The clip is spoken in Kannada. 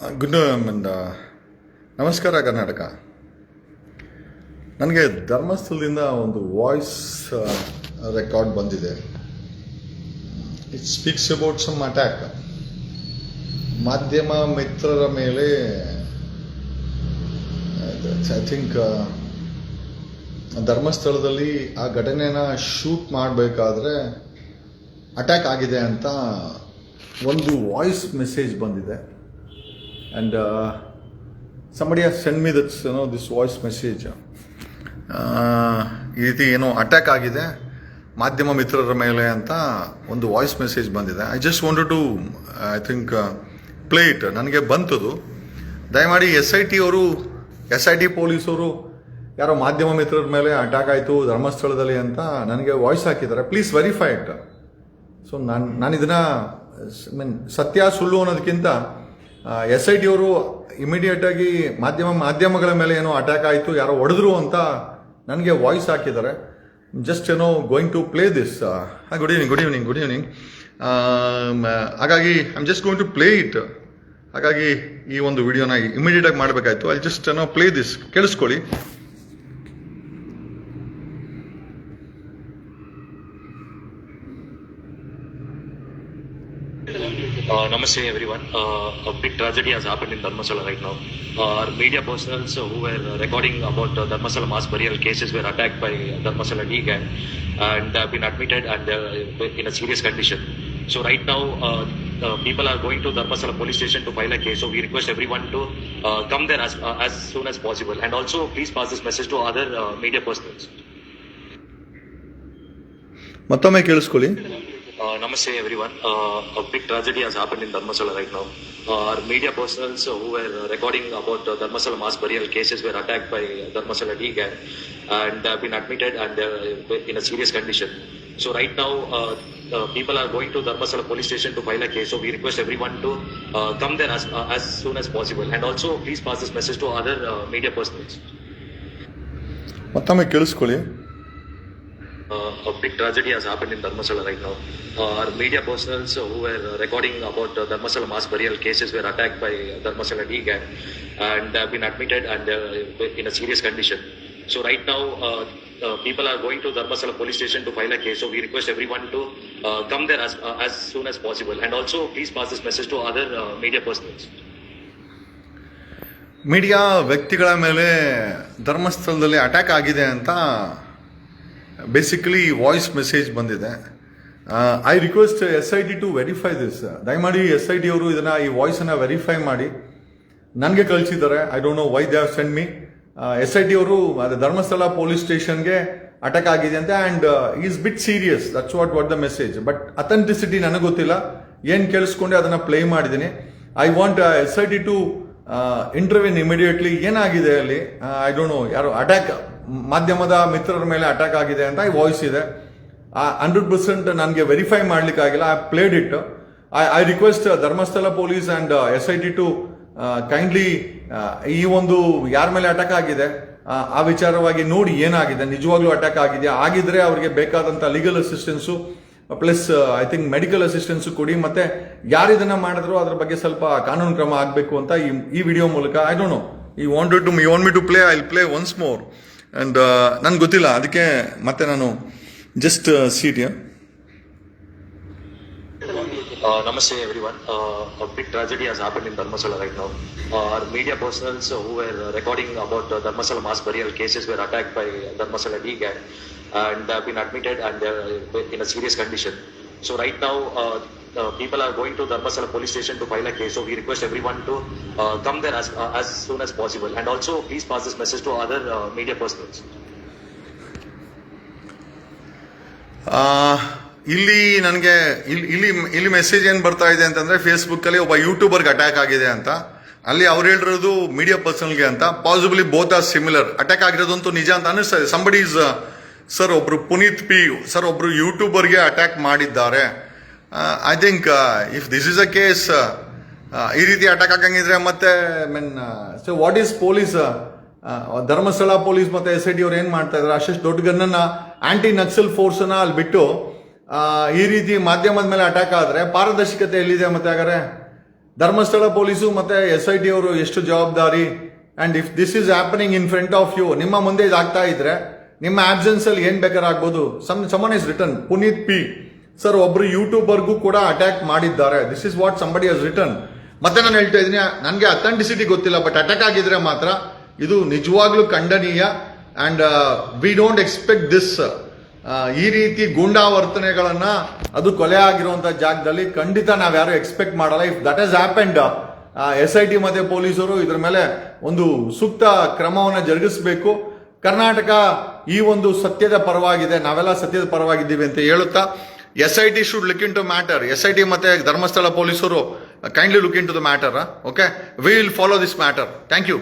ಗುಡ್ ಮಂದ ನಮಸ್ಕಾರ ಕರ್ನಾಟಕ. ನನಗೆ ಧರ್ಮಸ್ಥಳದಿಂದ ಒಂದು ವಾಯ್ಸ್ ರೆಕಾರ್ಡ್ ಬಂದಿದೆ. It speaks about some attack ಮಾಧ್ಯಮ ಮಿತ್ರರ ಮೇಲೆ ಐ ಥಿಂಕ್ ಧರ್ಮಸ್ಥಳದಲ್ಲಿ ಆ ಘಟನೆನ ಶೂಟ್ ಮಾಡಬೇಕಾದ್ರೆ ಅಟ್ಯಾಕ್ ಆಗಿದೆ ಅಂತ ಒಂದು ವಾಯ್ಸ್ ಮೆಸೇಜ್ ಬಂದಿದೆ. And has sent send this that's know this voice message ಈ ರೀತಿ ಏನೋ ಅಟ್ಯಾಕ್ ಆಗಿದೆ, ಮಾಧ್ಯಮ ಮಿತ್ರರ ಮೇಲೆ ಅಂತ ಒಂದು ವಾಯ್ಸ್ ಮೆಸೇಜ್ ಬಂದಿದೆ. I just wanted to I think play it ನನಗೆ ಬಂತದು. ದಯಮಾಡಿ ಎಸ್ ಐ ಟಿ ಅವರು ಎಸ್ ಐ ಟಿ ಪೊಲೀಸರು ಯಾರೋ ಮಾಧ್ಯಮ ಮಿತ್ರರ ಮೇಲೆ ಅಟ್ಯಾಕ್ ಆಯಿತು, ಧರ್ಮಸ್ಥಳದಲ್ಲಿ ಅಂತ ನನಗೆ ವಾಯ್ಸ್ ಹಾಕಿದ್ದಾರೆ. ಪ್ಲೀಸ್ ವೆರಿಫೈ ಇಟ್ ಸೊ ನಾನು ನಾನು ಇದನ್ನ ಮೀನ್ ಸತ್ಯ ಸುಳ್ಳು ಅನ್ನೋದಕ್ಕಿಂತ ಎಸ್ ಐ ಟಿ ಅವರು ಇಮಿಡಿಯೇಟ್ ಆಗಿ ಮಾಧ್ಯಮ, ಮಾಧ್ಯಮಗಳ ಮೇಲೆ ಏನೋ ಅಟ್ಯಾಕ್ ಆಯಿತು, ಯಾರೋ ಹೊಡೆದ್ರು ಅಂತ ನನಗೆ ವಾಯ್ಸ್ ಹಾಕಿದ್ದಾರೆ. ಜಸ್ಟ್ ಏನೋ going to play this good evening good evening good evening ಹಾಗಾಗಿ I am just going to play it ಹಾಗಾಗಿ ಈ ಒಂದು ವಿಡಿಯೋನ ಇಮಿಡಿಯೇಟ್ ಆಗಿ ಮಾಡಬೇಕಾಯ್ತು. ಐ ಜಸ್ಟ್ ಏನೋ ಪ್ಲೇ ದಿಸ್ ಕೇಳಿಸ್ಕೊಳ್ಳಿ. Uh, Namaste everyone. Uh, a big tragedy has happened in Dharmasala right now. Uh, our media personnel who were recording about uh, Dharmasala mass burial cases were attacked by Dharmasala D gang and have been admitted and uh, in a serious condition. So right now, uh, uh, people are going to Dharmasala police station to file a case. So we request everyone to uh, come there as, uh, as soon as possible. And also, please pass this message to other uh, media personnel. ಮತ್ತೊಮ್ಮೆ ಕೇಳಿಸ್ಕೊಳ್ಳಿ Uh, Namaste everyone. Uh, a big tragedy has happened in Dharmasala right now. Uh, our media personnel who were recording about uh, Dharmasala mass burial cases were attacked by Dharmasala D gang and have been admitted and uh, in a serious condition. So right now, uh, uh, people are going to Dharmasala police station to file a case. So we request everyone to uh, come there as, uh, as soon as possible. And also, please pass this message to other uh, media personnel. ಮತ್ತೊಮ್ಮೆ ಕೇಳಿಸ್ಕೊಳ್ಳಿ Uh, big tragedy has happened in Dharmasala right now. Uh, our media persons who were recording about uh, Dharmasala mass burial cases were attacked by Dharmasala D gang and have been admitted and uh, in a serious condition. So right now, uh, uh, people are going to Dharmasala police station to file a case. So we request everyone to uh, come there as, uh, as soon as possible. And also, please pass this message to other uh, media persons. Media ವ್ಯಕ್ತಿಗಳ ಮೇಲೆ ಧರ್ಮಸ್ಥಳದಲ್ಲಿ ಅಟ್ಯಾಕ್ ಆಗಿದೆ ಅಂತ ಬೇಸಿಕಲಿ ವಾಯ್ಸ್ ಮೆಸೇಜ್ ಬಂದಿದೆ. I request S I D to verify this ದಯಮಾಡಿ ಎಸ್ ಐ ಡಿ ಅವರು ಇದನ್ನು, ಈ ವಾಯ್ಸನ್ನು ವೆರಿಫೈ ಮಾಡಿ. ನನಗೆ ಕಳಿಸಿದ್ದಾರೆ. I don't know why they have send me S I D ಅವರು, ಅದೇ ಧರ್ಮಸ್ಥಳ ಪೊಲೀಸ್ ಸ್ಟೇಷನ್ಗೆ ಅಟ್ಯಾಕ್ ಆಗಿದೆ ಅಂತ and is bit serious that's what what the message but authenticity ನನಗೆ ಗೊತ್ತಿಲ್ಲ. ಏನು ಕೇಳಿಸ್ಕೊಂಡೆ ಅದನ್ನು ಪ್ಲೇ ಮಾಡಿದ್ದೀನಿ. I want S I D to ಇಂಟರ್ವ್ಯೂನ್ immediately ಏನಾಗಿದೆ ಅಲ್ಲಿ? ಐ ಡೋಂಟ್ ನೋ ಯಾರು ಅಟ್ಯಾಕ್ ಮಾಧ್ಯಮದ ಮಿತ್ರರ ಮೇಲೆ ಅಟ್ಯಾಕ್ ಆಗಿದೆ ಅಂತ ಈ ವಾಯ್ಸ್ ಇದೆ. ಹಂಡ್ರೆಡ್ ಪರ್ಸೆಂಟ್ ನನಗೆ verify ಮಾಡ್ಲಿಕ್ಕಾಗಿಲ್ಲ. I played it I I request Dharmasthala police and S I T to kindly ಈ ಒಂದು ಯಾರ ಮೇಲೆ ಅಟ್ಯಾಕ್ ಆಗಿದೆ ಆ, ಆ ವಿಚಾರವಾಗಿ ನೋಡಿ ಏನಾಗಿದೆ. ನಿಜವಾಗ್ಲೂ ಅಟ್ಯಾಕ್ ಆಗಿದೆಯಾ? ಆಗಿದ್ರೆ ಅವರಿಗೆ ಬೇಕಾದಂತ legal assistance plus I think medical assistance ಕೊಡಿ. ಮತ್ತೆ ಯಾರು ಇದನ್ನ ಮಾಡಿದ್ರು ಅದ್ರ ಬಗ್ಗೆ ಸ್ವಲ್ಪ ಕಾನೂನು ಕ್ರಮ ಆಗಬೇಕು ಅಂತ ಈ ವಿಡಿಯೋ ಮೂಲಕ. ಐ ಡೋಂಟ್ ನೋ ಈ wanted to me want me to play I play once more and ನನ್ಗೆ ಗೊತ್ತಿಲ್ಲ ಅದಕ್ಕೆ ಮತ್ತೆ ನಾನು just seat Uh, Namaste everyone. Uh, a big tragedy has happened in Dharmasala right now. Uh, our media personnel who were recording about uh, Dharmasala mass burial cases were attacked by Dharmasala D gang and have been admitted and uh, in a serious condition. So right now, uh, uh, people are going to Dharmasala police station to file a case. So we request everyone to uh, come there as, uh, as soon as possible. And also, please pass this message to other uh, media persons. ಇಲ್ಲಿ ನನಗೆ ಇಲ್ಲಿ ಇಲ್ಲಿ ಇಲ್ಲಿ ಮೆಸೇಜ್ ಏನು ಬರ್ತಾ ಇದೆ ಅಂತಂದರೆ ಫೇಸ್ಬುಕ್ಕಲ್ಲಿ ಒಬ್ಬ ಯೂಟ್ಯೂಬರ್ಗೆ ಅಟ್ಯಾಕ್ ಆಗಿದೆ ಅಂತ ಅಲ್ಲಿ ಅವ್ರು ಹೇಳಿರೋದು ಮೀಡಿಯಾ ಪರ್ಸನ್ಗೆ ಅಂತ possibly both are similar attack ಆಗಿರೋದಂತೂ ನಿಜ ಅಂತ ಅನಿಸ್ತಾ ಇದೆ ಸಂಬಡಿ ಇಸ್ ಸರ್ ಒಬ್ರು ಪುನೀತ್ ಪಿ ಸರ್ ಒಬ್ರು ಯೂಟ್ಯೂಬರ್ಗೆ ಅಟ್ಯಾಕ್ ಮಾಡಿದ್ದಾರೆ I think if this is a case ಈ ರೀತಿ ಅಟ್ಯಾಕ್ ಆಗಂಗಿದ್ರೆ ಮತ್ತೆ mean so what is police Dharmasthala police ಮತ್ತೆ ಎಸ್ ಐ ಡಿ ಅವ್ರು ಏನ್ ಮಾಡ್ತಾ ಇದ್ರು? ಅಷ್ಟು ದೊಡ್ಡ ಗನ್ನನ್ನ ಆಂಟಿ ನಕ್ಸಲ್ ಫೋರ್ಸ್ ಅನ್ನ ಅಲ್ಲಿ ಬಿಟ್ಟು ಈ ರೀತಿ ಮಾಧ್ಯಮದ ಮೇಲೆ ಅಟ್ಯಾಕ್ ಆದ್ರೆ ಪಾರದರ್ಶಕತೆ ಎಲ್ಲಿದೆ ಮತ್ತೆ ಹಾಗಾದ್ರೆ? ಧರ್ಮಸ್ಥಳ ಪೊಲೀಸು ಮತ್ತೆ ಎಸ್ ಐ ಟಿ ಅವರು ಎಷ್ಟು ಜವಾಬ್ದಾರಿ? And if this is happening in front of you ನಿಮ್ಮ ಮುಂದೆ ಇದಾಗ್ತಾ ಇದ್ರೆ, ನಿಮ್ಮ ಆಬ್ಸೆನ್ಸ್ ಅಲ್ಲಿ ಏನ್ ಬೇಕಾದ್ರೆ ಆಗ್ಬೋದು. Some summon is return Puneeth P sir, ಒಬ್ರು ಯೂಟ್ಯೂಬರ್ಗೂ ಕೂಡ ಅಟ್ಯಾಕ್ ಮಾಡಿದ್ದಾರೆ. This is what somebody has return ಮತ್ತೆ ನಾನು ಹೇಳ್ತಾ ಇದ್ದೀನಿ, ನನಗೆ ಅಥೆಂಟಿಸಿಟಿ ಗೊತ್ತಿಲ್ಲ ಬಟ್ ಅಟ್ಯಾಕ್ ಆಗಿದ್ರೆ ಮಾತ್ರ ಇದು ನಿಜವಾಗ್ಲೂ ಖಂಡನೀಯ. And we don't expect this ಈ ರೀತಿ ಗೂಂಡಾವರ್ತನೆಗಳನ್ನ ಅದು ಕೊಲೆ ಆಗಿರುವಂತ ಜಾಗದಲ್ಲಿ ಖಂಡಿತ ನಾವ್ ಯಾರು ಎಕ್ಸ್ಪೆಕ್ಟ್ ಮಾಡಲ್ಲ. If that is happened S I T ಮತ್ತೆ ಪೊಲೀಸರು ಇದ್ರ ಮೇಲೆ ಒಂದು ಸೂಕ್ತ ಕ್ರಮವನ್ನು ಜರುಗಿಸಬೇಕು. ಕರ್ನಾಟಕ ಈ ಒಂದು ಸತ್ಯದ ಪರವಾಗಿದೆ, ನಾವೆಲ್ಲ ಸತ್ಯದ ಪರವಾಗಿದ್ದೀವಿ ಅಂತ ಹೇಳುತ್ತಾ S I T should look into matter S I T ಮತ್ತೆ ಧರ್ಮಸ್ಥಳ ಪೊಲೀಸರು kindly look into the matter okay we will follow this matter thank you